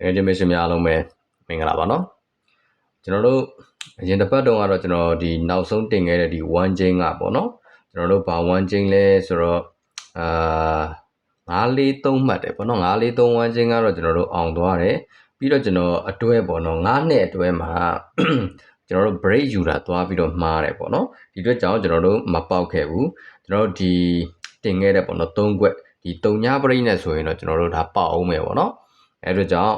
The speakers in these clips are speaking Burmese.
ငယ်ချင်းမရှင်များအားလုံးပဲမင်္ဂလာပါနော်ကျွန်တော်တို့အရင်တစ်ပတ်တုန်းကတော့ကျွန်တော်ဒီနောက်ဆုံးတင်ခဲ့တဲ့ဒီ1 chain ကပေါ့နော်ကျွန်တော်တို့ဘာ1 chain လဲဆိုတော့အာ943မှတ်တယ်ပေါ့နော်943 1 chain ကတော့ကျွန်တော်တို့အောင်သွားတယ်ပြီးတော့ကျွန်တော်အတွဲပေါ့နော်9နှစ်အတွဲမှာကျွန်တော်တို့ break ယူတာသွားပြီးတော့မှားတယ်ပေါ့နော်ဒီအတွက်ကြောင့်ကျွန်တော်တို့မပေါက်ခဲ့ဘူးကျွန်တော်တို့ဒီတင်ခဲ့တဲ့ပေါ့နော်3ခွက်ဒီ3ည break နဲ့ဆိုရင်တော့ကျွန်တော်တို့ဒါပေါက်အောင်မယ်ပေါ့နော်အဲဒါကြောင့်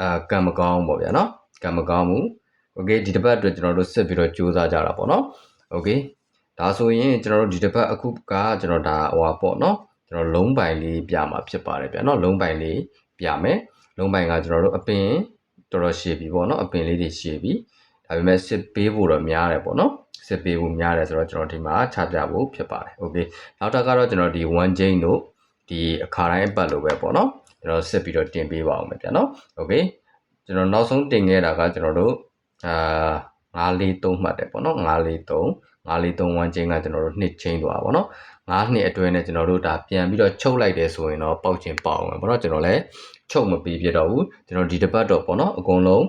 အာကံမကောင်းပေါ့ဗျာနော်ကံမကောင်းဘူးโอเคဒီတစ်ပတ်အတွက်ကျွန်တော်တို့စစ်ပြီးတော့ကြိုးစားကြတာပေါ့နော်โอเคဒါဆိုရင်ကျွန်တော်တို့ဒီတစ်ပတ်အခုကကျွန်တော်ဒါဟိုပါပေါ့နော်ကျွန်တော်လုံးပိုင်လေးပြမှာဖြစ်ပါတယ်ဗျာနော်လုံးပိုင်လေးပြမယ်လုံးပိုင်ကကျွန်တော်တို့အပင်တော်တော်ရှည်ပြီပေါ့နော်အပင်လေးတွေရှည်ပြီဒါပေမဲ့စစ်ပေးဖို့တော့များတယ်ပေါ့နော်စစ်ပေးဖို့များတယ်ဆိုတော့ကျွန်တော်ဒီမှာချပြဖို့ဖြစ်ပါတယ်โอเคနောက်တစ်ခါတော့ကျွန်တော်ဒီ1 chain တို့ဒီအခါတိုင်းပတ်လို့ပဲပေါ့နော် ကျွန်တော်စစ်ပြီးတော့တင်ပေးပါအောင်မယ်ဗျာနော်โอเคကျွန်တော်နောက်ဆုံးတင်ခဲ့တာကကျွန်တော်တို့အာ943မှတ်တယ်ပေါ့နော်943 943 1 chain ကကျွန်တော်တို့2 chain သွားပါပေါ့နော်9နှစ်အတွဲနဲ့ကျွန်တော်တို့ဒါပြန်ပြီးတော့ချုပ်လိုက်တယ်ဆိုရင်တော့ပေါက်ချင်ပေါက်အောင်ပေါ့နော်ကျွန်တော်လည်းချုပ်မပြီးပြတော့ဘူးကျွန်တော်ဒီတစ်ပတ်တော့ပေါ့နော်အကုန်လုံး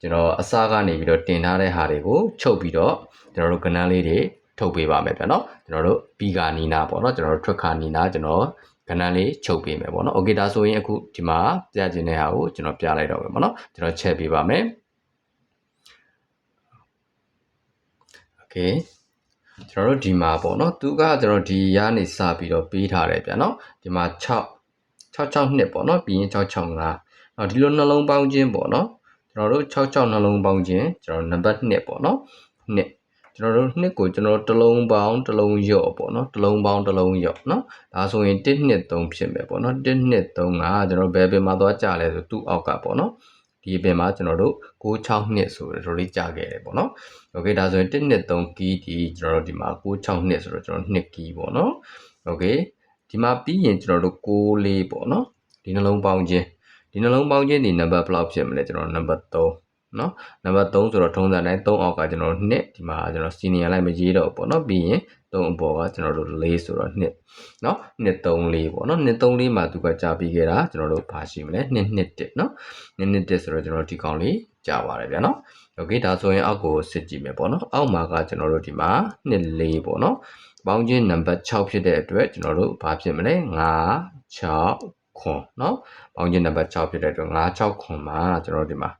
ကျွန်တော်အစားကနေပြီးတော့တင်ထားတဲ့ဟာတွေကိုချုပ်ပြီးတော့ကျွန်တော်တို့ကဏ္ဍလေးတွေထုတ်ပေးပါမယ်ဗျာနော်ကျွန်တော်တို့ပီကာနီနာပေါ့နော်ကျွန်တော်တို့ထွက်ခါနီနာကျွန်တော် ကဏ္ဍလေးချုပ်ပေးမယ်ပေါ့နော်။ Okay ဒါဆိုရင်အခုဒီမှာပြခြင်းတဲ့ဟာကိုကျွန်တော်ပြလိုက်တော့မယ်ပေါ့နော်။ကျွန်တော်ချက်ပေးပါမယ်။ Okay ကျွန်တော်တို့ဒီမှာပေါ့နော်သူကကျွန်တော်ဒီရနေစပြီးတော့ပေးထားတယ်ဗျာနော်ဒီမှာ6 662ပေါ့နော်ပြီးရင်665ော်ဒီလိုနှလုံးပေါင်းခြင်းပေါ့နော်ကျွန်တော်တို့66နှလုံးပေါင်းခြင်းကျွန်တော်နံပါတ်2ပေါ့နော်2 ကျွန်တော်တို့နှစ်ကိုကျွန်တော်တစ်လုံးပေါင်းတစ်လုံးရော့ပေါ့နော်တစ်လုံးပေါင်းတစ်လုံးရော့နော်ဒါဆိုရင်1နှစ်3ဖြစ်မယ်ပေါ့နော်1နှစ်3ကကျွန်တော်ဘယ်ပင်မှာသွားကြလဲဆိုသူ့အောက်ကပေါ့နော်ဒီပင်မှာကျွန်တော်တို့66နှစ်ဆိုတော့လေးကြာခဲ့တယ်ပေါ့နော်โอเคဒါဆိုရင်1နှစ်3ကီးဒီကျွန်တော်တို့ဒီမှာ66နှစ်ဆိုတော့ကျွန်တော်2ကီးပေါ့နော်โอเคဒီမှာပြီးရင်ကျွန်တော်တို့6လေးပေါ့နော်ဒီနှလုံးပေါင်းခြင်းဒီနှလုံးပေါင်းခြင်းဒီနံပါတ်ဘယ်လောက်ဖြစ်မလဲကျွန်တော်နံပါတ်3 နော်နံပါတ်3ဆိုတော့ထုံးစံတိုင်း3အောက်ကကျွန်တော်2ဒီမှာကျွန်တော်စီနီယာလိုက်မရေးတော့ဘူးပေါ့နော်ပြီးရင်3အပေါ်ကကျွန်တော်တို့4ဆိုတော့2နော်2 3 4ပေါ့နော်2 3 4မှာသူကကြာပြီးခဲ့တာကျွန်တော်တို့ဘာရှိမလဲ2 2 1နော်2 2 1ဆိုတော့ကျွန်တော်ဒီကောင်လေးကြာပါတယ်ဗျာနော်โอเคဒါဆိုရင်အောက်ကိုစစ်ကြည့်မယ်ပေါ့နော်အောက်မှာကကျွန်တော်တို့ဒီမှာ2 4ပေါ့နော်ပေါင်းခြင်းနံပါတ်6ဖြစ်တဲ့အတွက်ကျွန်တော်တို့ဘာဖြစ်မလဲ5 6ခွန်เนาะပေါင်းခြင်းနံပါတ်6ဖြစ်တဲ့အတွက်5 6ခွန်မှာကျွန်တော်တို့ဒီမှာ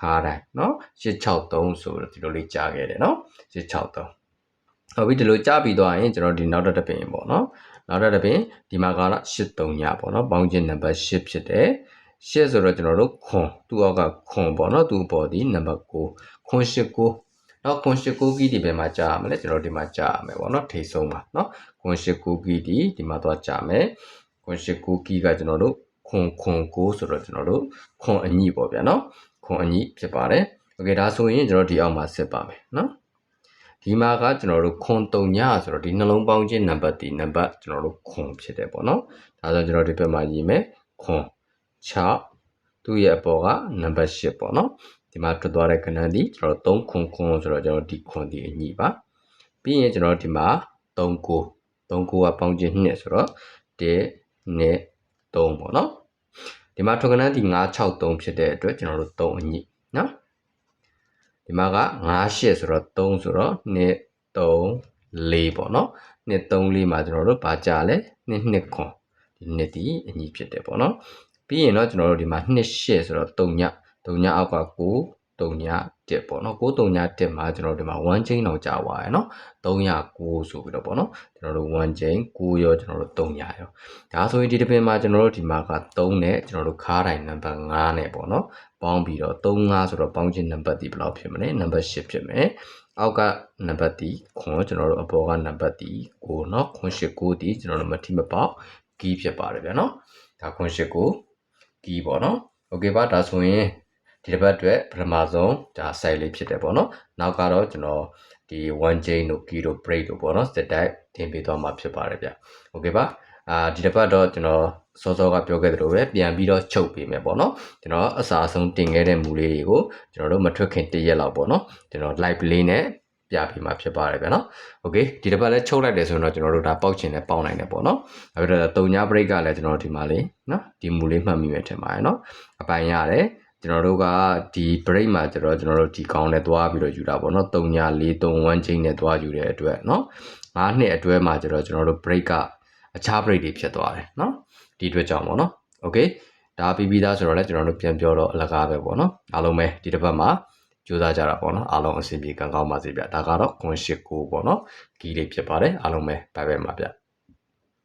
ခါတိုင်းเนาะ863ဆိုတော့ဒီလိုလေးကြားခဲ့တယ်เนาะ863ဟုတ်ပြီဒီလိုကြားပြီးသွားရင်ကျွန်တော်ဒီနောက်တစ်ပင်ပေါ့เนาะနောက်တစ်ပင်ဒီမှာကတော့83ညပေါ့เนาะပေါင်းခြင်းနံပါတ်8ဖြစ်တယ်8ဆိုတော့ကျွန်တော်တို့ခွန်သူ့အောက်ကခွန်ပေါ့เนาะသူ့ပေါ်ဒီနံပါတ်9ခွန်89နောက်ခွန်89ကီးဒီဘယ်မှာကြာရမလဲကျွန်တော်ဒီမှာကြာရမယ်ပေါ့နော်ထိတ်ဆုံးပါနော်ခွန်89ကီးဒီဒီမှာသွားကြာမယ်ခွန်89ကီးကကျွန်တော်တို့ခွန်ခွန်9ဆိုတော့ကျွန်တော်တို့ခွန်အညိပေါ့ဗျာနော် ခွန်အညိဖြစ်ပါတယ်โอเคဒါဆိုရင်ကျွန်တော်ဒီအောက်မှာဆက်ပါမယ်နော်ဒီမှာကကျွန်တော်တို့ခွန်3ညဆိုတော့ဒီနှလုံးပေါင်းခြင်းနံပါတ်ဒီနံပါတ်ကျွန်တော်တို့ခွန်ဖြစ်တယ်ပေါ့နော်ဒါဆိုကျွန်တော်ဒီဘက်မှာရေးမယ်ခွန်6သူ့ရဲ့အပေါ်ကနံပါတ်8ပေါ့နော်ဒီမှာထွက်သွားတဲ့ကဏ္ဍဒီကျွန်တော်3ခွန်ခွန်ဆိုတော့ကျွန်တော်ဒီခွန်ဒီအညီပါပြီးရင်ကျွန်တော်ဒီမှာ3ကို3ကိုကပေါင်းခြင်း2ဆိုတော့1နဲ့3ပေါ့နော် ဒီမှာထွက်ကဏ္ဍဒီ963ဖြစ်တဲ့အတွက်ကျွန်တော်တို့3အညီနော်ဒီမှာက98ဆိုတော့3ဆိုတော့2 3 4ပေါ့နော်2 3 4မှာကျွန်တော်တို့ဗာကြလဲ2 2ခွန်ဒီနှစ်ဒီအညီဖြစ်တယ်ပေါ့နော်ပြီးရင်တော့ကျွန်တော်တို့ဒီမှာ2 8ဆိုတော့3ည3ညအောက်က9 3ည1ပေါ့နော်9 3ည1မှာကျွန်တော်ဒီမှာ1 chain တော့ကြာသွားရယ်နော်309ဆိုပြီးတော့ပေါ့နော်ကျွန်တော်တို့1 chain 9ရောကျွန်တော်တို့3ညရောဒါဆိုရင်ဒီတစ်ပင်မှာကျွန်တော်တို့ဒီမှာက3နဲ့ကျွန်တော်တို့ခါးတိုင်းနံပါတ်5နဲ့ပေါ့နော်ပေါင်းပြီးတော့35ဆိုတော့ပေါင်းခြင်းနံပါတ်ဒီဘယ်လောက်ဖြစ်မလဲနံပါတ်10ဖြစ်မယ်အောက်ကနံပါတ်ဒီခွန်ကျွန်တော်တို့အပေါ်ကနံပါတ်ဒီ9เนาะခွန်8 9ဒီကျွန်တော်တို့မထိမပေါက်ကီးဖြစ်ပါတယ်ဗျာเนาะဒါခွန်8 9ကီးပေါ့เนาะโอเคပါဒါဆိုရင် ဒီတစ်ပတ်အတွက်ပထမဆုံးဒါ site လေးဖြစ်တယ်ပေါ့နော်နောက်ကတော့ကျွန်တော်ဒီ one chain တို့ key တို့ break တို့ပေါ့နော်စက်တိုက်တင်ပေးသွားမှာဖြစ်ပါတယ်ဗျโอเคပါအာဒီတစ်ပတ်တော့ကျွန်တော်စောစောကပြောခဲ့သလိုပဲပြန်ပြီးတော့ချုပ်ပေးမယ်ပေါ့နော်ကျွန်တော်အစားအဆုံးတင်ခဲ့တဲ့မူလေးတွေကိုကျွန်တော်တို့မထွက်ခင်တရက်လောက်ပေါ့နော်ကျွန်တော် live လေးနဲ့ ပြပေးမှာဖြစ်ပါတယ်ဗျာနော်โอเคဒီတစ်ပတ်လဲချုပ်လိုက်တယ်ဆိုရင်တော့ကျွန်တော်တို့ဒါပေါက်ချင်တယ်ပေါက်နိုင်တယ်ပေါ့နော်နောက်ပြီးတော့တုံညာ break ကလည်းကျွန်တော်တို့ဒီမှာလေးနော်ဒီမူလေးမှတ်မိမယ်ထင်ပါတယ်နော်အပိုင်ရတယ် ကျွန်တော်တို့ကဒီ break မှာကျတော့ကျွန်တော်တို့ဒီကောင်းနဲ့သွားပြီးတော့ယူတာပေါ့နော်3ည4 3 1 chain နဲ့သွားယူတဲ့အတွက်နော်9နှစ်အတွဲမှာကျတော့ကျွန်တော်တို့ break ကအခြား break တွေဖြစ်သွားတယ်နော်ဒီအတွက်ကြောင့်ပေါ့နော် okay ဒါပြီးပြီးသားဆိုတော့လည်းကျွန်တော်တို့ပြန်ပြောတော့အလကားပဲပေါ့နော်အားလုံးပဲဒီတစ်ပတ်မှာကြိုးစားကြတာပေါ့နော်အားလုံးအဆင်ပြေကံကောင်းပါစေဗျဒါကတော့989ပေါ့နော်ကီးလေးဖြစ်ပါတယ်အားလုံးပဲဘိုင်ဘိုင်ပါဗျ